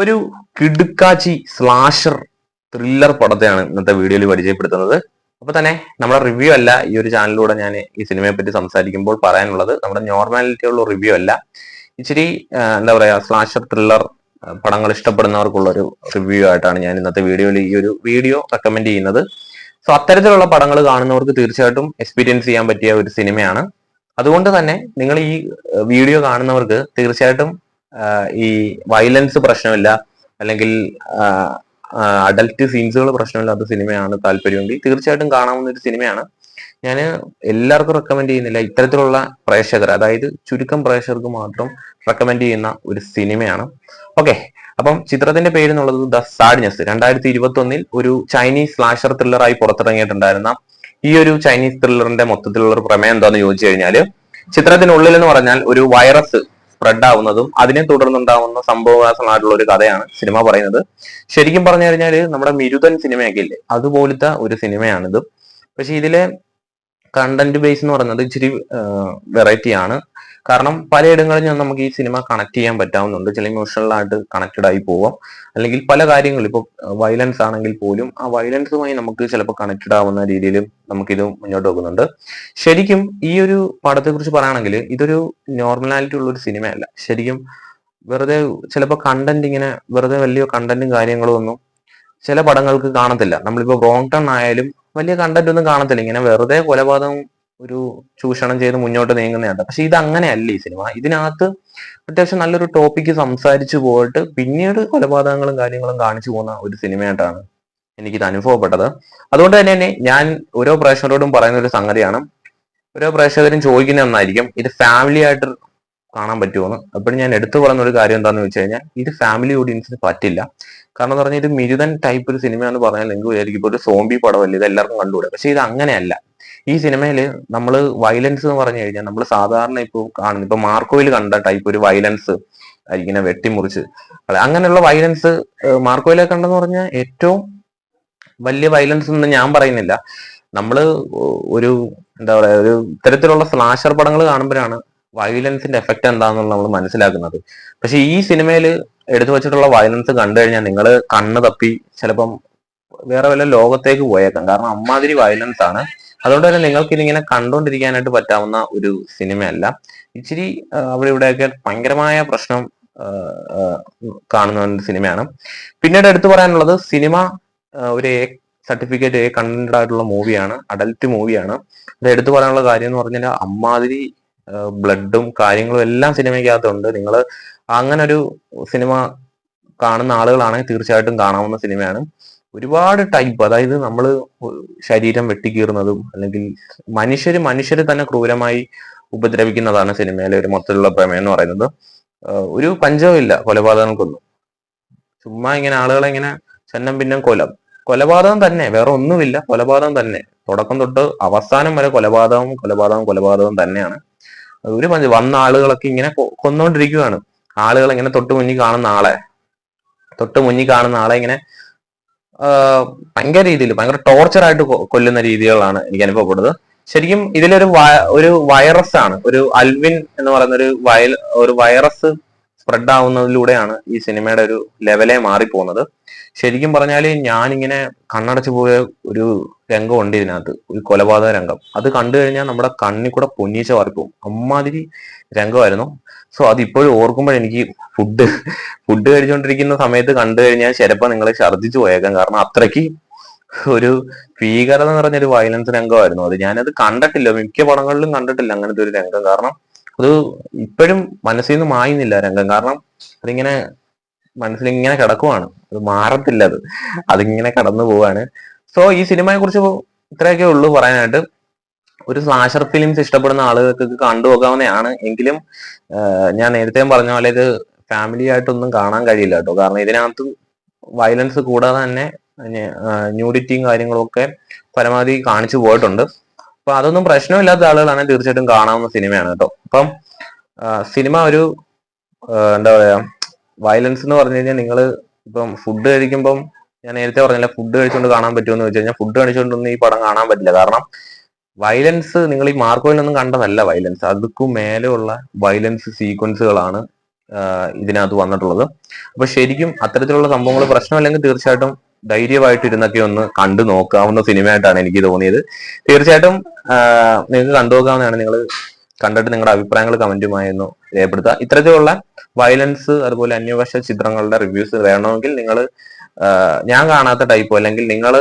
ഒരു കിടുക്കാച്ചി slasher thriller പടത്തെയാണ് ഇന്നത്തെ വീഡിയോയിൽ പരിചയപ്പെടുത്തുന്നത്. അപ്പൊ തന്നെ നമ്മുടെ റിവ്യൂ അല്ല ഈ ഒരു ചാനലിലൂടെ ഞാൻ ഈ സിനിമയെ പറ്റി സംസാരിക്കുമ്പോൾ പറയാനുള്ളത് നമ്മുടെ നോർമാലിറ്റി ഉള്ള റിവ്യൂ അല്ല. ഇച്ചിരി എന്താ പറയാ സ്ലാഷർ ത്രില്ലർ പടങ്ങൾ ഇഷ്ടപ്പെടുന്നവർക്കുള്ള ഒരു റിവ്യൂ ആയിട്ടാണ് ഞാൻ ഇന്നത്തെ വീഡിയോയിൽ ഈ ഒരു വീഡിയോ റെക്കമെൻഡ് ചെയ്യുന്നത്. സോ അത്തരത്തിലുള്ള പടങ്ങൾ കാണുന്നവർക്ക് തീർച്ചയായിട്ടും എക്സ്പീരിയൻസ് ചെയ്യാൻ പറ്റിയ ഒരു സിനിമയാണ് അതുകൊണ്ട് തന്നെ നിങ്ങൾ ഈ വീഡിയോ കാണുന്നവർക്ക് തീർച്ചയായിട്ടും ഈ വയലൻസ് പ്രശ്നമില്ല. അല്ലെങ്കിൽ അഡൽട്ട് സീൻസുകൾ പ്രശ്നമില്ലാത്ത സിനിമയാണ് താല്പര്യമെങ്കിൽ തീർച്ചയായിട്ടും കാണാവുന്ന ഒരു സിനിമയാണ്. ഞാൻ എല്ലാവർക്കും റെക്കമെൻഡ് ചെയ്യുന്നില്ല. ഇത്തരത്തിലുള്ള പ്രേക്ഷകർ അതായത് ചുരുക്കം പ്രേക്ഷകർക്ക് മാത്രം റെക്കമെൻഡ് ചെയ്യുന്ന ഒരു സിനിമയാണ്. ഓക്കെ അപ്പം ചിത്രത്തിന്റെ പേര് എന്നുള്ളത് ദ സാഡ്നസ്. രണ്ടായിരത്തി ഇരുപത്തി ഒന്നിൽ ഒരു ചൈനീസ് സ്ലാഷർ ത്രില്ലറായി പുറത്തിറങ്ങിയിട്ടുണ്ടായിരുന്ന ഈ ഒരു ചൈനീസ് ത്രില്ലറിന്റെ മൊത്തത്തിലുള്ള ഒരു പ്രമേയം എന്താണെന്ന് ചോദിച്ചു കഴിഞ്ഞാൽ ചിത്രത്തിനുള്ളിൽ എന്ന് പറഞ്ഞാൽ ഒരു വൈറസ് സ്പ്രെഡ് ആവുന്നതും അതിനെ തുടർന്നുണ്ടാവുന്ന സംഭവവാസമായിട്ടുള്ള ഒരു കഥയാണ് സിനിമ പറയുന്നത്. ശരിക്കും പറഞ്ഞു കഴിഞ്ഞാൽ നമ്മുടെ മിരുതൻ സിനിമയൊക്കെ ഇല്ലേ? അതുപോലത്തെ ഒരു സിനിമയാണിത്. പക്ഷെ ഇതിലെ കണ്ടന്റ് ബേസ് എന്ന് പറയുന്നത് ഇച്ചിരി വെറൈറ്റി ആണ്. കാരണം പലയിടങ്ങളിൽ നിന്ന് നമുക്ക് ഈ സിനിമ കണക്ട് ചെയ്യാൻ പറ്റാവുന്നുണ്ട്. ചില ഇമോഷണലായിട്ട് കണക്റ്റഡ് ആയി പോവാം. അല്ലെങ്കിൽ പല കാര്യങ്ങളും ഇപ്പോൾ വയലൻസ് ആണെങ്കിൽ പോലും ആ വയലൻസുമായി നമുക്ക് ചിലപ്പോൾ കണക്റ്റഡ് ആവുന്ന രീതിയിൽ നമുക്കിത് മുന്നോട്ട് പോകുന്നുണ്ട് ശരിക്കും ഈ ഒരു പടത്തെ കുറിച്ച് പറയുകയാണെങ്കിൽ ഇതൊരു നോർമലാലിറ്റി ഉള്ള ഒരു സിനിമയല്ല ശരിക്കും വെറുതെ ചിലപ്പോൾ കണ്ടന്റ് ഇങ്ങനെ വെറുതെ വലിയ കണ്ടന്റും കാര്യങ്ങളും ഒന്നും ചില പടങ്ങൾക്ക് കാണത്തില്ല. നമ്മളിപ്പോ റോങ് ടേൺ ആയാലും വലിയ കണ്ടന്റ് ഒന്നും കാണത്തില്ല. ഇങ്ങനെ വെറുതെ കൊലപാതകം ഒരു ചൂഷണം ചെയ്ത് മുന്നോട്ട് നീങ്ങുന്നതാണ് പക്ഷെ ഇത് അങ്ങനെയല്ല ഈ സിനിമ ഇതിനകത്ത് അത്യാവശ്യം നല്ലൊരു ടോപ്പിക്ക് സംസാരിച്ചു പോയിട്ട് പിന്നീട് കൊലപാതകങ്ങളും കാര്യങ്ങളും കാണിച്ചു പോകുന്ന ഒരു സിനിമയായിട്ടാണ് എനിക്കിത് അനുഭവപ്പെട്ടത്. അതുകൊണ്ട് തന്നെ ഞാൻ ഓരോ പ്രേക്ഷകരോടും പറയുന്ന ഒരു സംഗതിയാണ്. ഓരോ പ്രേക്ഷകരും ചോദിക്കുന്ന ഒന്നായിരിക്കും ഇത് ഫാമിലി ആയിട്ട് കാണാൻ പറ്റുമോന്ന് അപ്പോഴും ഞാൻ എടുത്തു പറയുന്ന ഒരു കാര്യം എന്താണെന്ന് വെച്ച് കഴിഞ്ഞാൽ ഇത് ഫാമിലി ഓഡിയൻസിന് പറ്റില്ല. കാരണം എന്ന് പറഞ്ഞാൽ ഇത് മിരുതൻ ടൈപ്പ് ഒരു സിനിമ എന്ന് പറഞ്ഞാൽ നിങ്ങൾക്ക് വിചാരിക്കും. ഇപ്പോൾ ഒരു സോംബി പടമല്ല ഇത് എല്ലാവർക്കും കണ്ടുകൂടെ? പക്ഷെ ഇത് അങ്ങനെയല്ല. ഈ സിനിമയിൽ നമ്മൾ വയലൻസ് എന്ന് പറഞ്ഞു കഴിഞ്ഞാൽ നമ്മൾ സാധാരണ ഇപ്പോൾ കാണുന്നു ഇപ്പൊ മാർക്കോയിൽ കണ്ട ടൈപ്പ് ഒരു വയലൻസ് ഇങ്ങനെ വെട്ടിമുറിച്ച്. അങ്ങനെയുള്ള വയലൻസ് മാർക്കോയിലെ കണ്ടെന്ന് പറഞ്ഞാൽ ഏറ്റവും വലിയ വയലൻസ് എന്ന് ഞാൻ പറയുന്നില്ല. നമ്മൾ ഒരു എന്താ പറയാ ഒരു ഇത്തരത്തിലുള്ള സ്ലാഷർ പടങ്ങൾ കാണുമ്പോഴാണ് വയലൻസിന്റെ എഫക്റ്റ് എന്താണെന്നുള്ള നമ്മൾ മനസ്സിലാക്കുന്നത്. പക്ഷെ ഈ സിനിമയിൽ എടുത്തു വെച്ചിട്ടുള്ള വയലൻസ് കണ്ടു കഴിഞ്ഞാൽ നിങ്ങൾ കണ്ണ് തപ്പി ചിലപ്പം വേറെ വല്ല ലോകത്തേക്ക് പോയേക്കാം. കാരണം അമ്മാതിരി വയലൻസ് ആണ്. അതുകൊണ്ട് തന്നെ നിങ്ങൾക്ക് ഇതിങ്ങനെ കണ്ടുകൊണ്ടിരിക്കാനായിട്ട് പറ്റാവുന്ന ഒരു സിനിമയല്ല ഇച്ചിരി അവിടെ ഇവിടെയൊക്കെ ഭയങ്കരമായ പ്രശ്നം കാണുന്ന ഒരു സിനിമയാണ് പിന്നീട് എടുത്തു പറയാനുള്ളത് സിനിമ ഒരു എ സർട്ടിഫിക്കറ്റ് എ കണ്ടന്റ് ആയിട്ടുള്ള മൂവിയാണ് അഡൽറ്റ് മൂവിയാണ് ഇത് എടുത്തു പറയാനുള്ള കാര്യം എന്ന് പറഞ്ഞാൽ അമ്മാതിരി ബ്ലഡും കാര്യങ്ങളും എല്ലാം സിനിമയ്ക്കകത്തുണ്ട്. നിങ്ങൾ അങ്ങനെ ഒരു സിനിമ കാണുന്ന ആളുകളാണെങ്കിൽ തീർച്ചയായിട്ടും കാണാവുന്ന സിനിമയാണ്. ഒരുപാട് ടൈപ്പ് അതായത് നമ്മൾ ശരീരം വെട്ടിക്കീറുന്നതും അല്ലെങ്കിൽ മനുഷ്യർ മനുഷ്യരെ തന്നെ ക്രൂരമായി ഉപദ്രവിക്കുന്നതാണ് സിനിമയിലെ ഒരു മൊത്തത്തിലുള്ള പ്രമേയം എന്ന് പറയുന്നത്. ഒരു പഞ്ചവുമില്ല കൊലപാതകങ്ങൾക്കൊന്നും. ചുമ്മാ ഇങ്ങനെ ആളുകളെ ഇങ്ങനെ ചെന്നം പിന്നം കൊലം കൊലപാതകം തന്നെ വേറെ ഒന്നുമില്ല കൊലപാതകം തന്നെ. തുടക്കം തൊട്ട് അവസാനം വരെ കൊലപാതകം കൊലപാതകം കൊലപാതകം തന്നെയാണ്. ഒരു പഞ്ച് വന്ന ആളുകളൊക്കെ ഇങ്ങനെ കൊന്നുകൊണ്ടിരിക്കുകയാണ് ആളുകൾ ഇങ്ങനെ തൊട്ട് മുന്നിൽ കാണുന്ന ആളെ. തൊട്ട് മുന്നിൽ കാണുന്ന ആളെ ഇങ്ങനെ ഭയങ്കര രീതിയിൽ ഭയങ്കര ടോർച്ചർ ആയിട്ട് കൊല്ലുന്ന രീതികളാണ് എനിക്ക് അനുഭവപ്പെടുന്നത്. ശരിക്കും ഇതിലൊരു ഒരു വൈറസ് ആണ്. ഒരു അൽവിൻ എന്ന് പറയുന്ന ഒരു വയൽ ഒരു വൈറസ് സ്പ്രെഡ് ആവുന്നതിലൂടെയാണ് ഈ സിനിമയുടെ ഒരു ലെവലെ മാറിപ്പോകുന്നത്. ശരിക്കും പറഞ്ഞാൽ ഞാനിങ്ങനെ കണ്ണടച്ചു പോയ ഒരു രംഗമുണ്ട് ഇതിനകത്ത് ഒരു കൊലപാതക രംഗം. അത് കണ്ടു കഴിഞ്ഞാൽ നമ്മുടെ കണ്ണിൽ കൂടെ പൊന്നീച്ച മാറിപ്പോകും അമ്മാതിരി രംഗമായിരുന്നു. സോ അത് ഇപ്പോഴും ഓർക്കുമ്പോൾ എനിക്ക് ഫുഡ് ഫുഡ് കഴിച്ചുകൊണ്ടിരിക്കുന്ന സമയത്ത് കണ്ടു കഴിഞ്ഞാൽ ചിലപ്പോൾ നിങ്ങൾ ഛർദ്ദിച്ചു പോയേക്കാം. കാരണം അത്രയ്ക്ക് ഒരു ഭീകരത നിറഞ്ഞൊരു വയലൻസ് രംഗമായിരുന്നു അത്. ഞാനത് കണ്ടിട്ടില്ല. മിക്ക പടങ്ങളിലും കണ്ടിട്ടില്ല അങ്ങനത്തെ ഒരു രംഗം. കാരണം അത് ഇപ്പോഴും മനസ്സിൽ നിന്ന് മായുന്നില്ല രംഗം. കാരണം അതിങ്ങനെ മനസ്സിൽ ഇങ്ങനെ കിടക്കുവാണ്. അത് മാറത്തില്ല അത്. അതിങ്ങനെ കടന്നു പോവാണ്. സോ ഈ സിനിമയെ കുറിച്ച് ഇത്രയൊക്കെ ഉള്ളൂ പറയാനായിട്ട്. ഒരു സ്ലാഷർ ഫിലിംസ് ഇഷ്ടപ്പെടുന്ന ആളുകൾക്ക് കണ്ടു പോകാവുന്നതാണ് എങ്കിലും ഞാൻ നേരത്തെ പറഞ്ഞ പോലെ ഇത് ഫാമിലി ആയിട്ടൊന്നും കാണാൻ കഴിയില്ല കേട്ടോ. കാരണം ഇതിനകത്ത് വയലൻസ് കൂടാതെ തന്നെ ന്യൂഡിറ്റിയും കാര്യങ്ങളും ഒക്കെ പരമാവധി കാണിച്ചു പോയിട്ടുണ്ട്. അപ്പൊ അതൊന്നും പ്രശ്നമില്ലാത്ത ആളുകളാണ് തീർച്ചയായിട്ടും കാണാവുന്ന സിനിമയാണ് കേട്ടോ. അപ്പം സിനിമ ഒരു എന്താ പറയാ വയലൻസ് എന്ന് പറഞ്ഞു കഴിഞ്ഞാൽ നിങ്ങൾ ഇപ്പം ഫുഡ് കഴിക്കുമ്പം ഞാൻ നേരത്തെ പറഞ്ഞില്ല ഫുഡ് കഴിച്ചുകൊണ്ട് കാണാൻ പറ്റുമെന്ന് വെച്ച് കഴിഞ്ഞാൽ ഫുഡ് കഴിച്ചുകൊണ്ടൊന്നും ഈ പടം കാണാൻ പറ്റില്ല. കാരണം വയലൻസ് നിങ്ങൾ ഈ മാർക്കോയിലൊന്നും കണ്ടതല്ല വയലൻസ് അതുക്കും മേലെയുള്ള വയലൻസ് സീക്വൻസുകളാണ് ഇതിനകത്ത് വന്നിട്ടുള്ളത്. അപ്പൊ ശരിക്കും അത്തരത്തിലുള്ള സംഭവങ്ങൾ പ്രശ്നമല്ലെങ്കിൽ തീർച്ചയായിട്ടും ധൈര്യമായിട്ട് ഇരുന്നൊക്കെ ഒന്ന് കണ്ടു നോക്കാവുന്ന സിനിമയായിട്ടാണ് എനിക്ക് തോന്നിയത്. തീർച്ചയായിട്ടും നിങ്ങൾക്ക് കണ്ടു നോക്കാവുന്നതാണ്. നിങ്ങൾ കണ്ടിട്ട് നിങ്ങളുടെ അഭിപ്രായങ്ങൾ കമന്റുമായി ഒന്ന് രേഖപ്പെടുത്തുക. ഇത്തരത്തിലുള്ള വയലൻസ് അതുപോലെ അന്യഭാഷ ചിത്രങ്ങളുടെ റിവ്യൂസ് വേണമെങ്കിൽ നിങ്ങൾ ഞാൻ കാണാത്ത ടൈപ്പ് അല്ലെങ്കിൽ നിങ്ങൾ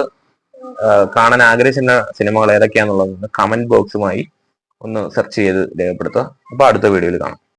കാണാൻ ആഗ്രഹിക്കുന്ന സിനിമകൾ ഏതൊക്കെയാണെന്നുള്ളത് കമന്റ് ബോക്സുമായി ഒന്ന് സെർച്ച് ചെയ്ത് രേഖപ്പെടുത്തുക. അപ്പൊ അടുത്ത വീഡിയോയിൽ കാണാം.